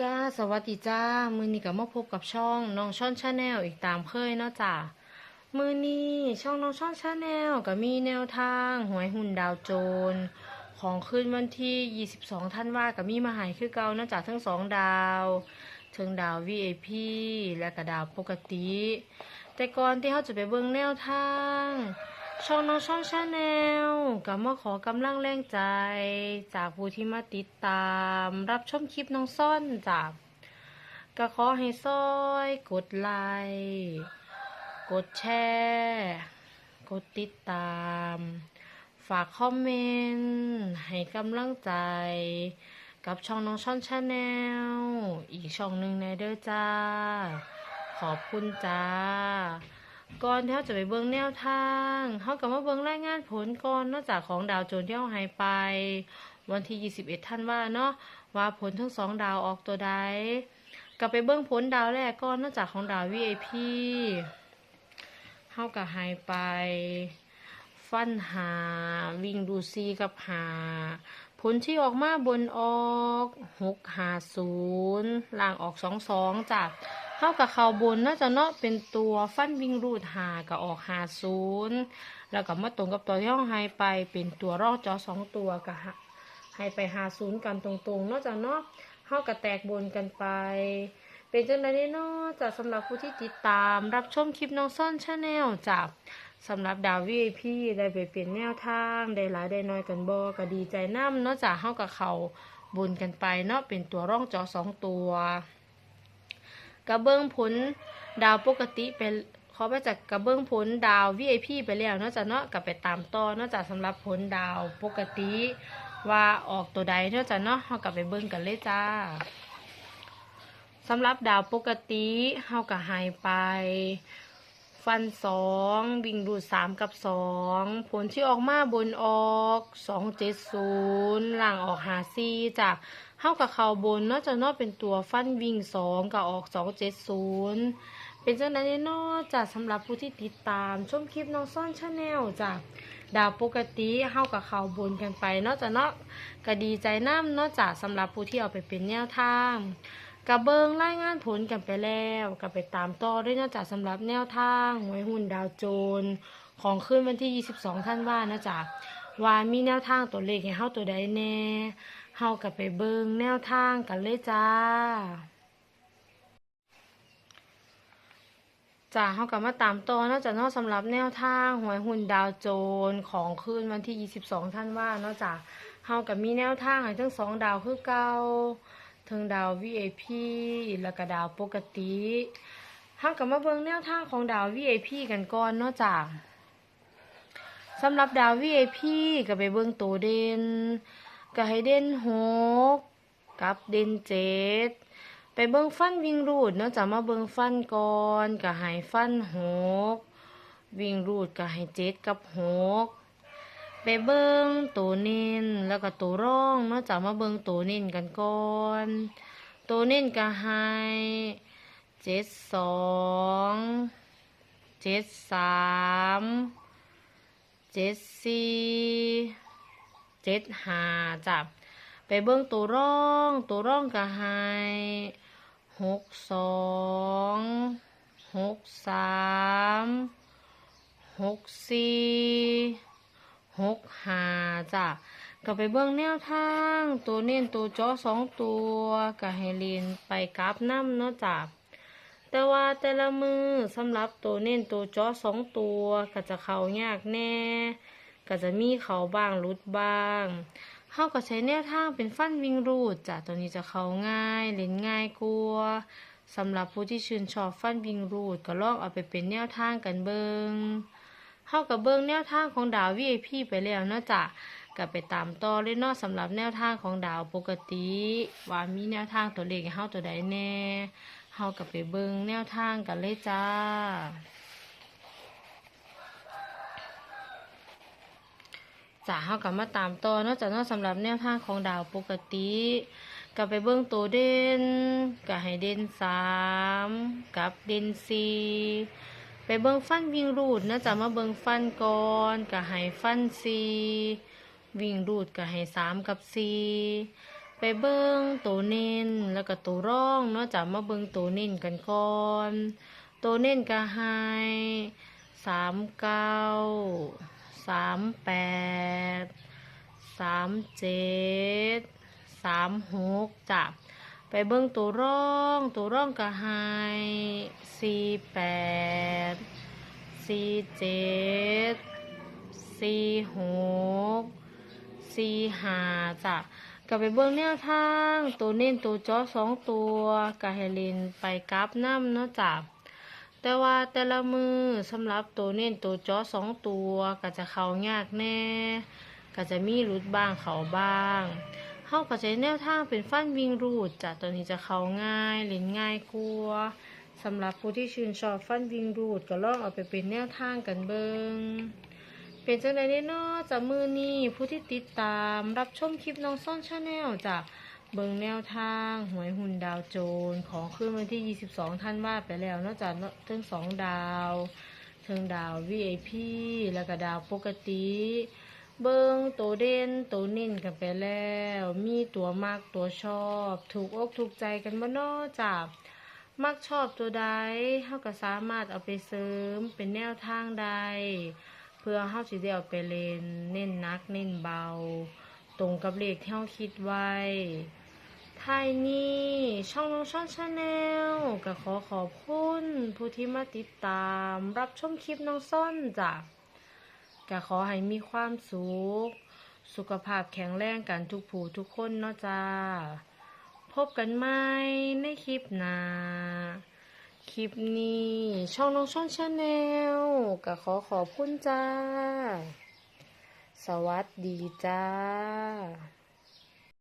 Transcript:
จ้าสวัสดีจ้า มือนี้ก็มาพบกับช่องน้องช่อนชาแนลอีกตามเคยเนาะจ้ามือนี้ช่องน้องช่อนชาแนลก็มีแนวทางหวยหุ่นดาวโจร ของคืนวันที่ 22 ท่านว่าก็มีมาหายคือเก่าเนาะจ้าทั้งสองดาวถึงดาว VIP และก็ดาวปกติ แต่ก่อนที่เขาจะไปเบิ่งแนวทาง ช่องน้องช่องชาแนลก็มาขอกำลังแรงใจ จากผู้ที่มาติดตาม รับชมคลิปน้องซ่อนจากก็ขอให้ซอย กดไลค์กดแชร์กดติดตาม ฝากคอมเมนต์ให้กำลังใจ กับช่องน้องช่อนชาแนลอีกช่องหนึ่งในเด้อจ้า ขอบคุณจ้า ก่อนที่เราจะไปเบิ่งแนวทางเขาก็มาเบิ่งรายงานผลก่อนนอกจากของดาวโจนที่เราหายไป วันที่ 21 ท่านว่าเนาะว่าผลทั้งสองดาวออกตัวใดก็ไปเบิ่งผลดาวแรกก่อนนอกจากของดาว VIP เขาก็หายไปฟันหาวิ่งดูซีกับหา ผลที่ออกมาบนออกหกหาศูนย์ล่างออกสองสองจ้ะ เท่ากับเขาบนน่าจะเนาะเป็นตัวฟันวิ่งรูดหากับออกหาศูนย์แล้วก็มาตรงกับตัวที่ห้องไฮไปเป็นตัวรอกจอสองตัวกับให้ไปหาศูนย์กันตรงๆนอกจากเนาะเท่ากับแตกบนกันไป เป็นจังไดเนาะจากสำหรับผู้ที่ติดตามรับชมคลิปน้องซ่อนชาแนลจากสำหรับดาว VIP ได้ไปเปลี่ยนแนวทางได้หลายได้น้อยกันบ่ก็ดีใจน้ำเนาะจากเฮากับเขาบนกันไปเนาะเป็นตัวร่องจอสองตัว กระเบื้องผลดาวปกติเป็นขอไปจากกระเบื้องผลดาว VIP ไปแล้วนาะจากเนาะกับไปตามต่อนาะจากสำหรับผลดาวปกติ ว่าออกตัวใดนาะจากเนาะเฮากับไปเบิ่งกันเลยจ้าสำหรับดาวปกติเฮาก็หายไป ฟันสองวิ่งรูดสามกับสองผลที่ออกมาบนออกสองเจ็ดศูนย์ล่างออกหาซีจาก เฮากับเขาบนนาะจะเนอกเป็นตัวฟันวิ่งสองกับออกสองเจ็ดศูนย์เป็นจังนั้นเนาะจากสำหรับผู้ที่ติดตามชมคลิปน้องซ่อนชาแนลจากดาวปกติเฮากับเขาบนกันไปนาะจะเนาะก็ดีใจน้ำนาะจากสำหรับผู้ที่เอาไปเป็นแนวทางกับเบิงรายงานผลกันไปแล้วกับไปตามต่อด้วยนอกจากสำหรับแนวทางหวยหุ้นดาวโจนของคืนวันที่ 22 ท่านว่านะจ๊ะว่ามีแนวทางตัวเลขให้เฮาตัวใดแน่ เฮากับไปเบิงแนวทางกันเลยจ้าจ้าเฮากับมาตามต่อเนอกจากเนอกสำหรับแนวทางหวยหุ้นดาวโจนของคืนวันที่ 22 ท่านว่าเนาะจ้ะเฮากับมีแนวทางให้ทั้งสองดาวคือเก่าทั้งดาว VIP แล้วก็ดาวปกติทากับมาเบิงแนวทางของดาว VIP กันก่อนเนาะจ้ะสำหรับดาว VIP ก็ไปเบิงตัวเด่น ก็ให้เด่นหกกับเด่นเจ็ดไปเบิ่งฟันวิ่งรูดเนาะจะมาเบิ่งฟันก่อนก็ให้ฟันหกวิ่งรูดก็ให้เจ็ดกับหกไปเบิ่งตัวเน้นแล้วก็ตัวร่องเนาะจากมาเบิ่งตัวเน้นกันก่อนตัวเน้นก็ให้เจ็ดสองเจ็ดสามเจ็ดสี่ เจ็ดหาจ้ะไปเบิ่งตัวร่องตัวร่องก็ให้หกสองหกสามหกสี่หกหาจ้ะก็ไปเบิ่งแนวทาง ตัวเน้นตัวจาะสองตัวก็ให้เรียนไปกราฟน้ำเนาะจ้ะแต่ว่าแต่ละมือสำหรับตัวเน้นตัวจาะสองตัวก็จะเข้ายากแน่ ก็จะมีเขาบ้างรุดบ้างเฮาก็ใช้แนวทางเป็นฟันวิ่งรูดจ้ะตัวนี้จะเข้าง่ายเล่นง่ายกลัวสำหรับผู้ที่ชื่นชอบฟันวิ่งรูดก็ลองเอาไปเป็นแนวทางกันเบิงเข้ากับเบิ้งแนวทางของดาว VIP ไปแล้วเนาะจ้ะกับไปตามต่อเลยเนาะสำหรับแนวทางของดาวปกติ ว่ามีแนวทางตัวเลขให้เฮาตัวใดแน่เฮากับไปเบิ้งแนวทางกันเลยจ้า จ้ะเฮากับมาตามต่อนาะจ้ะเนาะสำหรับแนวทางของดาวปกติกับไปเบิ้องตัวเด่นกับให้เด่นสามกับเด่นสี่ไปเบิ่งฟันวิ่งรูดนาะจะมาเบิ่งฟันก่อนก็ให้ฟันสี่วิ่งรูดก็ให้สามกับสี่ไปเบิ่งตัวเน้นแล้วก็ตัวร่องเนาะจ้ะมาเบิ่งตัวเน้นกันก่อนตัวเน้นก็ให้สามเก้า สามแปดสามเจ็ดสามหกจ้ะไปเบิ่งตัวร่องตัวร่องก็ให้สี่แปดสี่เจ็ดสี่หกสี่ห้าจ้ะก็ไปเบิ่งแนวทางตัวเน้นตัวจอสองตัวก็ให้เล่นไปกราฟน้ำเนาะจ้ะ แต่ว่าแต่ละมือสำหรับตัวเน้นตัวจอสองตัวก็จะเข้ายากแน่ ก็จะมีรุดบ้างเขาบ้างเฮาก็ใช้แนวทางเป็นฟันวิ่งรูดจ้ะตัวนี้จะเข้าง่ายเล่นง่ายกลัวสำหรับผู้ที่ชื่นชอบฟันวิ่งรูดก็ลองเอาไปเป็นแนวทางกันเบิงเป็นจังไดเด้เนาะจากมือนี้ผู้ที่ติดตามรับชมคลิปน้องซ่อนชาแนลจาก เบิงแนวทางหวยหุ่นดาวโจรของคืนวันที่ 22 ท่านว่าไปแล้ว นอกจากทั้งสองดาวทั้งดาว VIP แล้วก็ดาวปกติ เบิงตัวเด่นตัวเน้นกันไปแล้ว มีตัวมากตัวชอบ ถูกอกถูกใจกันบ่เนอจากมักชอบตัวใดเฮาก็สามารถเอาไปเสริมเป็นแนวทางใด เพื่อเฮาสิได้เอาไปเล่นเน้นนักเน้นเบา ตรงกับเลขที่เฮาคิดไว้ ท้ายนี้ช่องน้องช่องชาแนลก็ขอขอบคุณผู้ที่มาติดตามรับชมคลิปน้องซ่อนจ้ะก็ขอให้มีความสุข สุขภาพแข็งแรงกันทุกผู้ทุกคนเนาะจ้า พบกันใหม่ในคลิปหน้าคลิปนี้ช่องน้องช่องชาแนลก็ขอขอบคุณจ้า สวัสดีจ้า